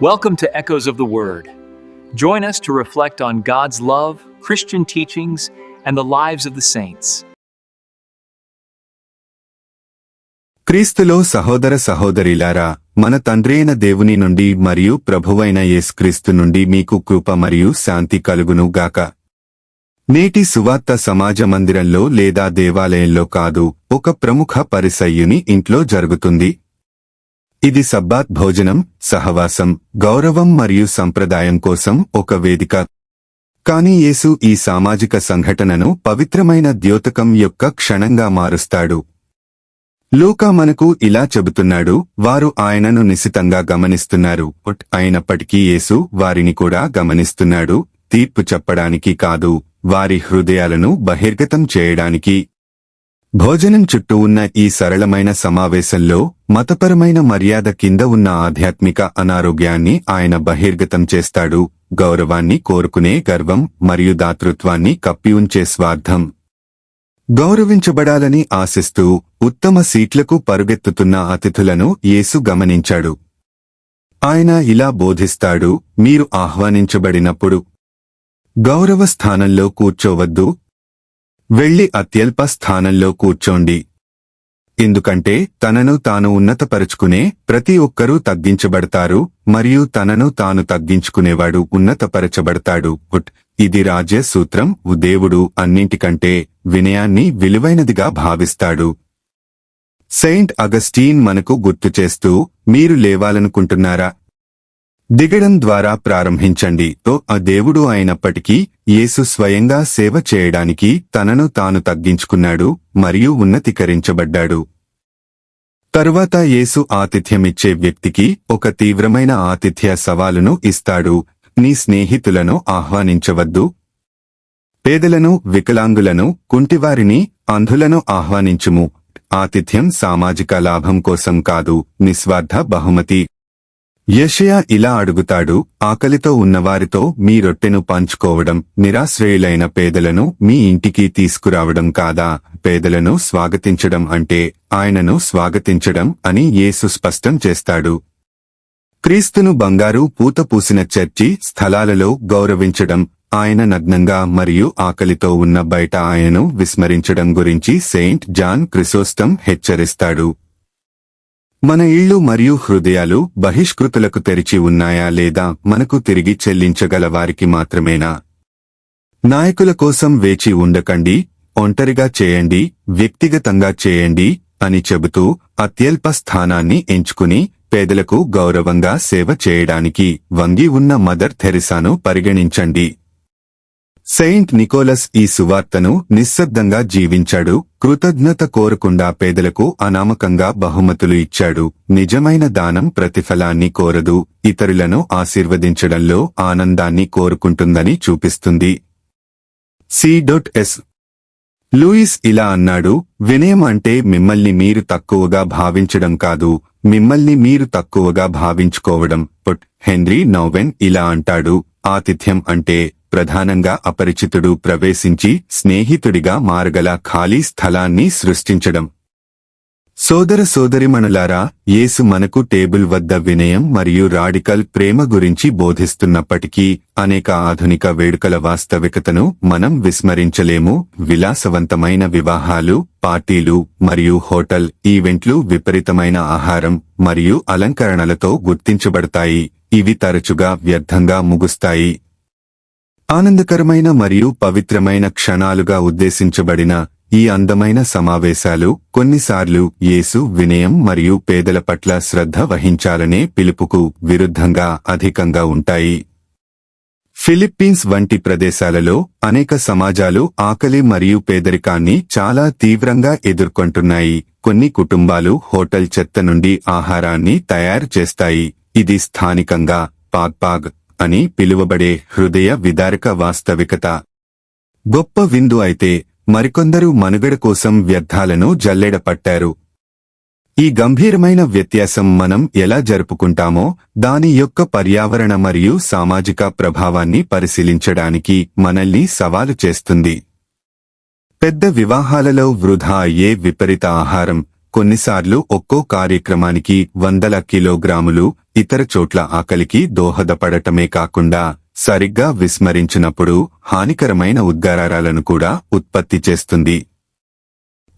Welcome to Echoes of the Word. Join us to reflect on God's love, Christian teachings, and the lives of the saints. క్రీస్తులో సహోదర సహోదరిలారా మన తండ్రైన దేవుని నుండి మరియు ప్రభువైన యేసుక్రీస్తు నుండి మీకు కృప మరియు శాంతి కలుగును గాక నేటి సువార్త సమాజ మందిరంలో లేదా దేవాలయంలో కాదు ఒక ప్రముఖ పరిసయ్యుని ఇంట్లో జరుగుతుంది ఇది సబ్బాత్ భోజనం సహవాసం గౌరవం మరియు సంప్రదాయం కోసం ఒక వేదిక. కాని యేసు ఈ సామాజిక సంఘటనను పవిత్రమైన ద్యోతకం యొక్క క్షణంగా మారుస్తాడు. లూకా మనకు ఇలా చెబుతున్నాడు వారు ఆయనను నిశితంగా గమనిస్తున్నారు. అయినప్పటికీ యేసు వారిని కూడా గమనిస్తున్నాడు తీర్పు చెప్పడానికి కాదు వారి హృదయాలను బహిర్గతం చేయడానికి. భోజనం చుట్టూ ఉన్న ఈ సరళమైన సమావేశంలో మతపరమైన మర్యాద కింద ఉన్న ఆధ్యాత్మిక అనారోగ్యాన్ని ఆయన బహిర్గతం చేస్తాడు గౌరవాన్ని కోరుకునే గర్వం మరియు దాతృత్వాన్ని కప్పి ఉంచే స్వార్థం. గౌరవించబడాలని ఆశిస్తూ ఉత్తమ సీట్లకు పరుగెత్తుతున్న అతిథులను యేసు గమనించాడు. ఆయన ఇలా బోధిస్తాడు మీరు ఆహ్వానించబడినప్పుడు గౌరవ స్థానంలో కూర్చోవద్దు వెళ్ళి అత్యల్ప స్థానంలో కూర్చోండి. ఎందుకంటే తనను తాను ఉన్నతపరుచుకునే ప్రతి ఒక్కరూ తగ్గించబడతారు మరియు తనను తాను తగ్గించుకునేవాడు ఉన్నతపరచబడతాడు. ఇది రాజ్య సూత్రం దేవుడు అన్నింటికంటే వినయాన్ని విలువైనదిగా భావిస్తాడు. సెయింట్ అగస్టీన్ మనకు గుర్తు చేస్తూ మీరు లేవాలనుకుంటున్నారా? దిగడం ద్వారా ప్రారంభించండి. తో ఆ దేవుడు అయినప్పటికీ యేసు స్వయంగా సేవ చేయడానికి తనను తాను తగ్గించుకున్నాడు మరియు ఉన్నతీకరించబడ్డాడు. తరువాత యేసు ఆతిథ్యమిచ్చే వ్యక్తికి ఒక తీవ్రమైన ఆతిథ్య సవాలును ఇస్తాడు. నీ స్నేహితులను ఆహ్వానించవద్దు. పేదలను వికలాంగులను కుంటివారిని అంధులను ఆహ్వానించుము. ఆతిథ్యం సామాజిక లాభం కోసం కాదు నిస్వార్థ బహుమతి. యషయా ఇలా అడుగుతాడు ఆకలితో ఉన్నవారితో మీ రొట్టెను పంచుకోవడం నిరాశ్రయులైన పేదలను మీ ఇంటికి తీసుకురావడం కాదా? పేదలను స్వాగతించడం అంటే ఆయనను స్వాగతించడం అని యేసు స్పష్టం చేస్తాడు. క్రీస్తును బంగారు పూత పూసిన చర్చి స్థలాలలో గౌరవించడం ఆయన నగ్నంగా మరియు ఆకలితో ఉన్న బయట ఆయనను విస్మరించడం గురించి సెయింట్ జాన్ క్రిసోస్టం హెచ్చరిస్తాడు. మన ఇళ్ళు మరియు హృదయాలు బహిష్కృతులకు తెరిచి ఉన్నాయా లేదా మనకు తిరిగి చెల్లించగల వారికి మాత్రమేనా? నాయకుల కోసం వేచి ఉండకండి ఒంటరిగా చేయండి వ్యక్తిగతంగా చేయండి అని చెబుతూ అత్యల్ప స్థానాన్ని ఎంచుకుని పేదలకు గౌరవంగా సేవ చేయడానికి వంగి ఉన్న మదర్ థెరిసాను పరిగణించండి. సెయింట్ నికోలస్ ఈ సువార్తను నిశ్శబ్దంగా జీవించాడు కృతజ్ఞత కోరకుండా పేదలకు అనామకంగా బహుమతులు ఇచ్చాడు. నిజమైన దానం ప్రతిఫలాన్ని కోరదు ఇతరులను ఆశీర్వదించడంలో ఆనందాన్ని కోరుకుంటుందని చూపిస్తుంది. C dot yes. లూయిస్ ఇలా అన్నాడు వినయం అంటే మిమ్మల్ని మీరు తక్కువగా భావించడం కాదు మిమ్మల్ని మీరు తక్కువగా భావించుకోవడం. పుట్ హెన్రీ నౌవెన్ ఇలా అంటాడు ఆతిథ్యం అంటే ప్రధానంగా అపరిచితుడు ప్రవేశించి స్నేహితుడిగా మారగల ఖాళీ స్థలాన్ని సృష్టించడం. సోదర సోదరిమణులారా యేసు మనకు టేబుల్ వద్ద వినయం మరియు రాడికల్ ప్రేమ గురించి బోధిస్తున్నప్పటికీ అనేక ఆధునిక వేడుకల వాస్తవికతను మనం విస్మరించలేము. విలాసవంతమైన వివాహాలు పార్టీలు మరియు హోటల్ ఈవెంట్లు విపరీతమైన ఆహారం మరియు అలంకరణలతో గుర్తించబడతాయి. ఇవి తరచుగా వ్యర్థంగా ముగుస్తాయి. ఆనందకరమైన మరియు పవిత్రమైన క్షణాలుగా ఉద్దేశించబడిన ఈ అందమైన సమావేశాలు కొన్నిసార్లు యేసు వినయం మరియు పేదల పట్ల శ్రద్ధ వహించాలనే పిలుపుకు విరుద్ధంగా అధికంగా ఉంటాయి. ఫిలిప్పీన్స్ వంటి ప్రదేశాలలో అనేక సమాజాలు ఆకలి మరియు పేదరికాన్ని చాలా తీవ్రంగా ఎదుర్కొంటున్నాయి. కొన్ని కుటుంబాలు హోటల్ చెత్త నుండి ఆహారాన్ని తయారు చేస్తాయి. ఇది స్థానికంగా పాగ్పాగ్ అని పిలువబడే హృదయ విదారక వాస్తవికత. గొప్ప విందు అయితే మరికొందరు మనుగడ కోసం వ్యర్థాలను జల్లెడ పట్టారు. ఈ గంభీరమైన వ్యత్యాసం మనం ఎలా జరుపుకుంటామో దాని యొక్క పర్యావరణ మరియు సామాజిక ప్రభావాన్ని పరిశీలించడానికి మనల్ని సవాలు చేస్తుంది. పెద్ద వివాహాలలో వృధా అయ్యే విపరీత ఆహారం కొన్నిసార్లు ఒక్కో కార్యక్రమానికి వందల కిలోగ్రాములు ఇతర చోట్ల ఆకలికి దోహదపడటమే కాకుండా సరిగ్గా విస్మరించినప్పుడు హానికరమైన ఉద్గారాలను కూడా ఉత్పత్తి చేస్తుంది.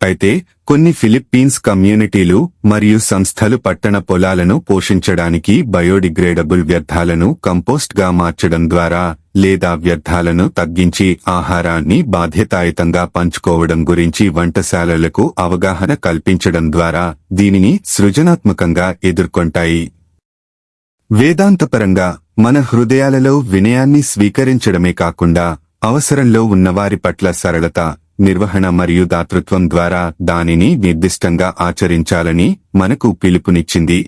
అయితే కొన్ని ఫిలిప్పీన్స్ కమ్యూనిటీలు మరియు సంస్థలు పట్టణ పొలాలను పోషించడానికి బయోడిగ్రేడబుల్ వ్యర్థాలను కంపోస్ట్గా మార్చడం ద్వారా లేదా వ్యర్థాలను తగ్గించి ఆహారాన్ని బాధ్యతాయుతంగా పంచుకోవడం గురించి వంటశాలలకు అవగాహన కల్పించడం ద్వారా దీనిని సృజనాత్మకంగా ఎదుర్కొంటాయి. వేదాంతపరంగా మన హృదయాలలో వినయాన్ని స్వీకరించడమే కాకుండా అవసరంలో ఉన్నవారి పట్ల సరళత నిర్వహణ మరియు దాతృత్వం ద్వారా దానిని నిర్దిష్టంగా ఆచరించాలని మనకు పిలుపునిచ్చింది.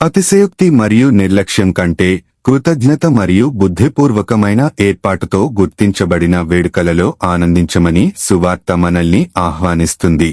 అతిశయోక్తి మరియు నిర్లక్ష్యం కంటే కృతజ్ఞత మరియు బుద్ధిపూర్వకమైన ఏర్పాటుతో గుర్తించబడిన వేడుకలలో ఆనందించమని సువార్త మనల్ని ఆహ్వానిస్తుంది.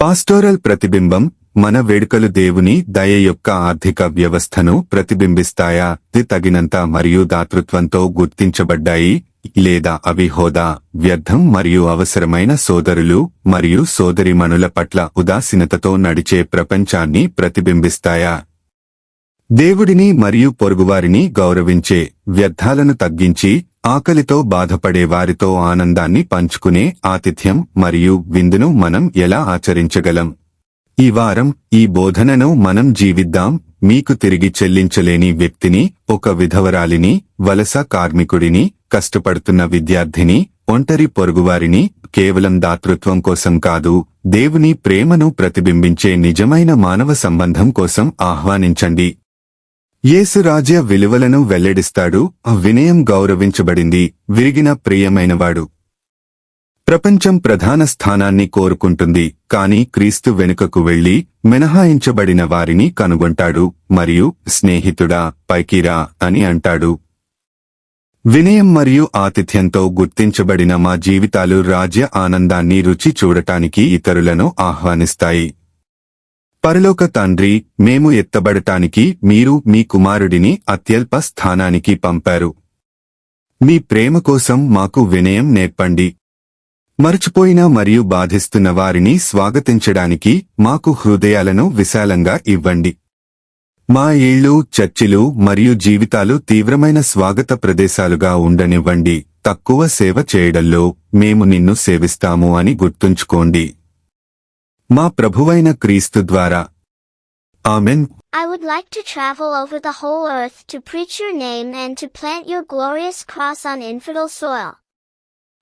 పాస్టోరల్ ప్రతిబింబం మన వేడుకలు దేవుని దయ యొక్క ఆర్థిక వ్యవస్థను ప్రతిబింబిస్తాయా? ఇది తగినంత మరియు దాతృత్వంతో గుర్తించబడ్డాయి లేదా అవి హోదా వ్యర్థం మరియు అవసరమైన సోదరులు మరియు సోదరిమణుల పట్ల ఉదాసీనతతో నడిచే ప్రపంచాన్ని ప్రతిబింబిస్తాయా? దేవుడిని మరియు పొరుగువారిని గౌరవించే వ్యర్థాలను తగ్గించి ఆకలితో బాధపడే వారితో ఆనందాన్ని పంచుకునే ఆతిథ్యం మరియు విందును మనం ఎలా ఆచరించగలం? ఈ వారం ఈ బోధనను మనం జీవిద్దాం. మీకు తిరిగి చెల్లించలేని వ్యక్తిని ఒక విధవరాలిని వలస కార్మికుడిని కష్టపడుతున్న విద్యార్థిని ఒంటరి పొరుగువారిని కేవలం దాతృత్వం కోసం కాదు దేవుని ప్రేమను ప్రతిబింబించే నిజమైన మానవ సంబంధం కోసం ఆహ్వానించండి. యేసు రాజ్య విలువలను వెల్లడిస్తాడు వినయం గౌరవించబడింది విరిగిన ప్రియమైనవాడు. ప్రపంచం ప్రధాన స్థానాన్ని కోరుకుంటుంది కాని క్రీస్తు వెనుకకు వెళ్ళి మినహాయించబడిన వారిని కనుగొంటాడు మరియు స్నేహితుడా పైకిరా అని అంటాడు. వినయం మరియు ఆతిథ్యంతో గుర్తించబడిన మా జీవితాలు రాజ్య ఆనందాన్ని రుచి చూడటానికి ఇతరులను ఆహ్వానిస్తాయి. పరలోక తండ్రి మేము ఎత్తబడటానికి మీరు మీ కుమారుడిని అత్యల్ప స్థానానికి పంపారు. మీ ప్రేమ కోసం మాకు వినయం నేర్పండి. మరచిపోయిన మరియు బాధిస్తున్న వారిని స్వాగతించడానికి మాకు హృదయాలను విశాలంగా ఇవ్వండి. మా ఇళ్ళు చర్చిలు మరియు జీవితాలు తీవ్రమైన స్వాగత ప్రదేశాలుగా ఉండనివ్వండి. తక్కువ సేవ చేయడంలో మేము నిన్ను సేవిస్తాము అని గుర్తుంచుకోండి. మా ప్రభువైన క్రీస్తు ద్వారా. Amen. I would like to travel over the whole earth to preach your name and to plant your glorious cross on infidel soil.